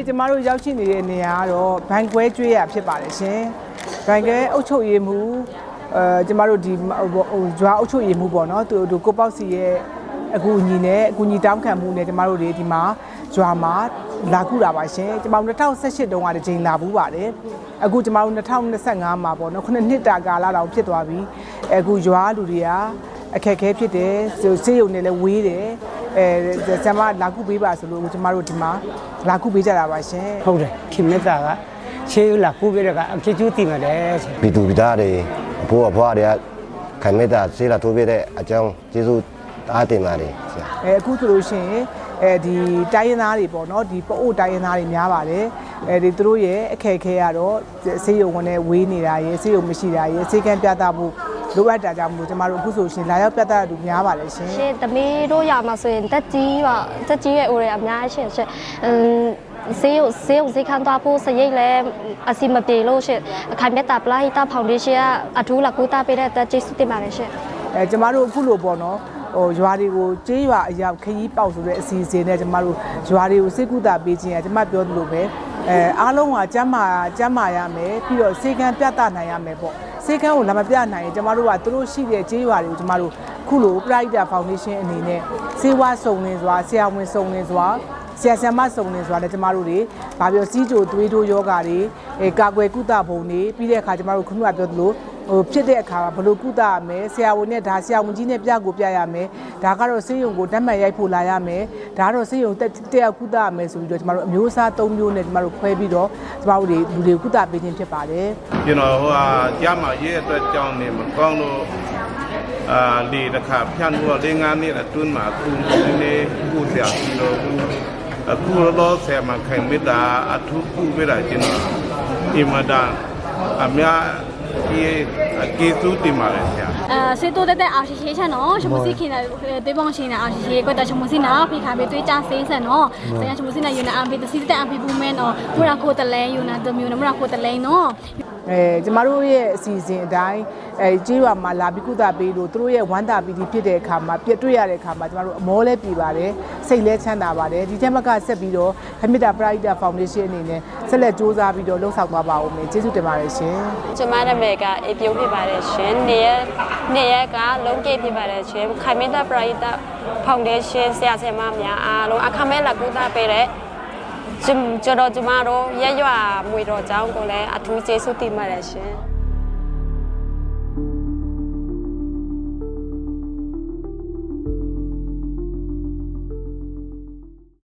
နေ့ကျမတို့ရောက်ရှိနေတဲ့နေရာကတော့ဘန်ကွဲကျွေးရဖြစ်ပါတယ်ရှင်ဘန်ကွဲအုတ်ချုပ်ရည်မှုအဲကျမတို့ဒီဟိုဂျွာအုတ်ချုပ်ရည်မှုပေါ့နော်သူတို့ကိုပေါ့စီရဲ့အကူအညီနဲ့အကူအညီတောင်းခံမှုနဲ့ကျမတို့တွေဒီမှာဂျွာမှာလာကူတာပါရှင်ကျမတို့2018တုန်းကတစ်ချိန်လာဘူးပါတယ်အခုကျမတို့2025မှာပေါ့နော်ခုနှစ်နှစ်တာကာလတောင်ဖြစ်သွားပြီအခုဂျွာလူတွေကအခက်အခဲဖြစ်တယ်စေးရုံနဲ့လည်းဝေးတယ် အဲကျမလာကူပေးပါဆိုလို့ကျမတို့ဒီမှာလာကူပေးကြတာပါရှင်ဟုတ်တယ်ခင်မေတ္တာကရှေးလာကူပြီးတော့ကအဖြစ်ကျူးတည်မယ်ဆိုပြည်သူပြည်သားတွေအဖိုးအဖွားတွေကခံမေတ္တာဆေးလာထိုးပြတဲ့အကြောင်းကျေးဇူးအားတင်ပါတယ်ဆရာအဲအခုဆိုလို့ရှိရင်အဲဒီတိုင်းရင်းသားတွေပေါ့နော်ဒီပအို့တိုင်းရင်းသားတွေများပါတယ်အဲဒီသူတို့ရဲ့အခက်အခဲကတော့ဆေးရုံဝင်နဲ့ဝေးနေတာရယ်ဆေးရုံမရှိတာရယ်ဆေးကန်းပြသမှု လိုအပ်တာကြောင့်မို့ကျမတို့အခုဆိုရှင်လာရောက်ပြသရတူများပါတယ်ရှင်ရှင်သမီးတို့ရမှာဆိုရင်တက်ကြီးပါတက်ကြီးရဲ့အိုရအများကြီးရှင်ရှင်အမ်ဈေးကိုဈေးကိုဈေးခံသွားဖို့စရိတ်လည်းအစီမပြေလို့ရှင်ခိုင်မြတ်တာပလာဟိတာဖောင်ဒေးရှင်းကအထူးလာကူတာပေးတဲ့အတွက်ကျေးဇူးတင်ပါတယ်ရှင်အဲကျမတို့အခုလိုပေါ့နော်ဟိုရွာတွေကိုကြေးရွာအရောက်ခရီးပေါက်ဆိုတဲ့အစီအစဉ်နဲ့ကျမတို့ရွာတွေကိုစိတ်ကူတာပေးခြင်းကကျမပြောသလိုပဲအဲအားလုံးကကျမ်းမာကျမ်းမာရမယ်ပြီးတော့စေကံပြသနိုင်ရမယ်ပေါ့ စေကံကိုလာမပြနိုင်ရင်ကျမတို့ကသူတို့ရှိတဲ့ကြေးရွာတွေကိုကျမတို့ခုလို Pride Foundation အနေနဲ့စေဝါစုံလင်စွာဆရာဝန်စုံလင်စွာဆရာဆရာမစုံနေဆိုတာလည်းကျမတို့တွေဗာပြောစီးကြိုသွေးထိုးယောဂါတွေအဲကာကွယ်ကုသပုံတွေပြီးတဲ့အခါကျမတို့ခုနကပြောသလို ဟိုဖြစ်တဲ့အခါမှာဘယ်လိုကုသရမလဲဆရာဝန်နဲ့ဒါဆရာဝန်ကြီးနဲ့ပြကိုပြရမယ်ဒါကတော့ဆေးရုံကိုဓာတ်မှန်ရိုက်ဖို့လာရမယ်ဒါကတော့ဆေးရုံတက်တက်ရောက်ကုသရမယ်ဆိုပြီးတော့ကျမတို့အမျိုးအစား၃မျိုးနဲ့ကျမတို့ခွဲပြီးတော့ကျမတို့တွေလူတွေကိုကုသပေးခြင်းဖြစ်ပါတယ်ကျွန်တော်ဟိုဟာကြားမှာရေးအတွက်ကြောင်းနေမကောင်းလို့အာလေတစ်ခါဖြန့်လို့လေးငါးနှစ်အတွင်းမှာအခုဒီနေ့ခုဆရာကြီးလို့အခုတော့ဆရာမခိုင်မေတ္တာအထုခုပြတာကျွန်တော်အမဒါအများ ဒီကေစုတင်ပါတယ်ဆရာအဲစေတိုတဲ့တဲ့အာရှိရှိချန်နော်ရှမစီခင်တဲ့တေးပေါင်းရှင်တဲ့အာရှိရှိကွတ်တဲ့ရှမစီနာဖိခါပေးတွေးကြစေးဆန်နော်ဆရာရှမစီနာယူနာအမ်ပေးတစီတဲ့အမ်ပေးဘူးမဲနော်မူရာကိုတလဲယူနာတမျိုးနော်မူရာကိုတလဲနော်အဲကျမတို့ရဲ့အစီအစဉ်အတိုင်းအဲကြေးရွာမှာလာပြီးကုသပေးလို့သူတို့ရဲ့ဝမ်းသာပီတိဖြစ်တဲ့အခါမှာပြတွေ့ရတဲ့အခါမှာကျမတို့အမောလဲပြေပါတယ်စိတ်လဲချမ်းသာပါတယ်ဒီထက်မကဆက်ပြီးတော့ခမစ်တာပရိုက်တာဖောင်ဒေးရှင်းအနေနဲ့ဆက်လက်စ조사ပြီးတော့လှုပ်ဆောင်သွားပါဦးမယ်ကျေးဇူးတင်ပါတယ်ရှင်ကျမတို့မည်ကအေပြုံးဖြစ်ပါတယ်ရှင်။နေရနေရကလုံးကိဖြစ်ပါတယ်ရှင်။ခိုင်မင်းသားပရိသတ်ဖောင်ဒေးရှင်းဆရာဆရာမများအားလုံးအခမဲ့လက်ကူတာပေးတဲ့ကျကျွန်တော်ကျမတို့ရက်ရွာမွေတော်ကျောင်းကိုလည်းအထူးကျေးဇူးတင်ပါတယ်ရှင်။